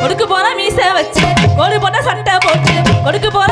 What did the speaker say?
கொடுக்க போற மீச வச்சு கொடு போட்ட சண்டை போட்டு கொடுக்க போற